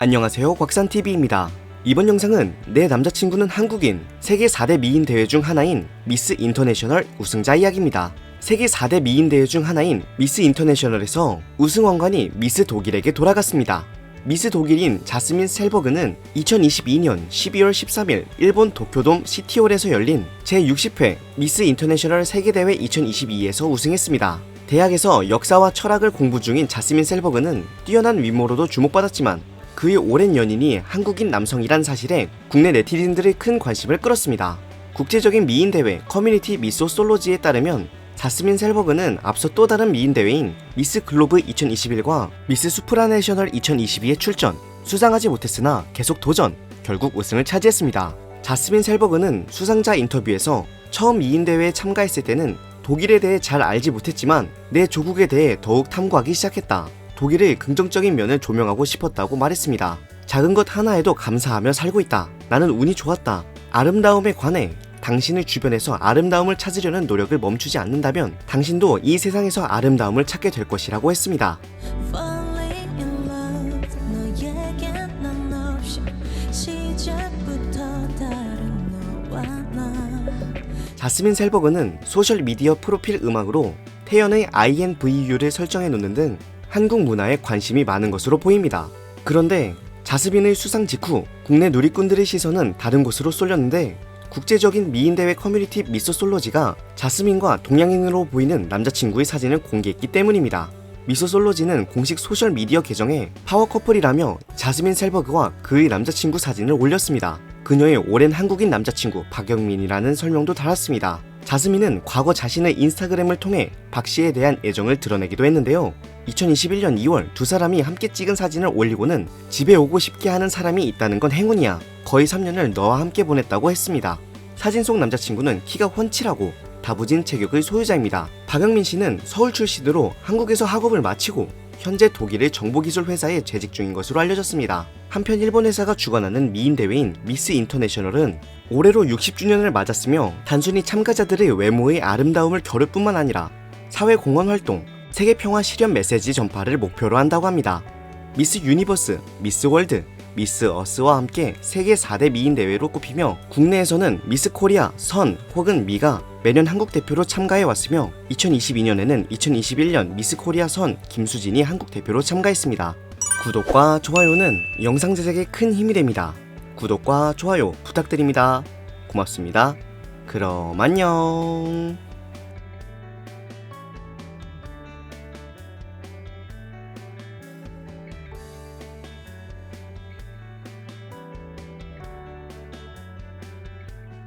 안녕하세요 곽산TV입니다. 이번 영상은 내 남자친구는 한국인 세계 4대 미인 대회 중 하나인 미스 인터내셔널 우승자 이야기입니다. 세계 4대 미인 대회 중 하나인 미스 인터내셔널에서 우승 왕관이 미스 독일에게 돌아갔습니다. 미스 독일인 자스민 셀버그는 2022년 12월 13일 일본 도쿄돔 시티홀에서 열린 제60회 미스 인터내셔널 세계대회 2022에서 우승했습니다. 대학에서 역사와 철학을 공부 중인 자스민 셀버그는 뛰어난 외모로도 주목받았지만 그의 오랜 연인이 한국인 남성이란 사실에 국내 네티즌들의 큰 관심을 끌었습니다. 국제적인 미인 대회 커뮤니티 미소 솔로지에 따르면 자스민 셀버그는 앞서 또 다른 미인 대회인 미스 글로브 2021과 미스 수프라내셔널 2022에 출전, 수상하지 못했으나 계속 도전, 결국 우승을 차지했습니다. 자스민 셀버그는 수상자 인터뷰에서 처음 미인 대회에 참가했을 때는 독일에 대해 잘 알지 못했지만 내 조국에 대해 더욱 탐구하기 시작했다. 독일의 긍정적인 면을 조명하고 싶었다고 말했습니다. 작은 것 하나에도 감사하며 살고 있다. 나는 운이 좋았다. 아름다움에 관해 당신의 주변에서 아름다움을 찾으려는 노력을 멈추지 않는다면 당신도 이 세상에서 아름다움을 찾게 될 것이라고 했습니다. 자스민 셀버그는 소셜미디어 프로필 음악으로 태연의 INVU를 설정해 놓는 등 한국 문화에 관심이 많은 것으로 보입니다. 그런데 자스민의 수상 직후 국내 누리꾼들의 시선은 다른 곳으로 쏠렸는데 국제적인 미인대회 커뮤니티 미소 솔로지가 자스민과 동양인으로 보이는 남자친구의 사진을 공개했기 때문입니다. 미소 솔로지는 공식 소셜미디어 계정에 파워 커플이라며 자스민 셀버그와 그의 남자친구 사진을 올렸습니다. 그녀의 오랜 한국인 남자친구 박영민이라는 설명도 달았습니다. 자스민은 과거 자신의 인스타그램을 통해 박 씨에 대한 애정을 드러내기도 했는데요. 2021년 2월 두 사람이 함께 찍은 사진을 올리고는 집에 오고 싶게 하는 사람이 있다는 건 행운이야. 거의 3년을 너와 함께 보냈다고 했습니다. 사진 속 남자친구는 키가 훤칠하고 다부진 체격의 소유자입니다. 박영민 씨는 서울 출신으로 한국에서 학업을 마치고 현재 독일의 정보기술 회사에 재직 중인 것으로 알려졌습니다. 한편 일본 회사가 주관하는 미인 대회인 미스 인터내셔널은 올해로 60주년을 맞았으며 단순히 참가자들의 외모의 아름다움을 겨룰 뿐만 아니라 사회 공헌 활동, 세계 평화 실현 메시지 전파를 목표로 한다고 합니다. 미스 유니버스, 미스 월드, 미스 어스와 함께 세계 4대 미인 대회로 꼽히며 국내에서는 미스 코리아, 선 혹은 미가 매년 한국 대표로 참가해 왔으며 2022년에는 2021년 미스 코리아 선 김수진이 한국 대표로 참가했습니다. 구독과 좋아요는 영상 제작에 큰 힘이 됩니다. 구독과 좋아요 부탁드립니다. 고맙습니다. 그럼 안녕.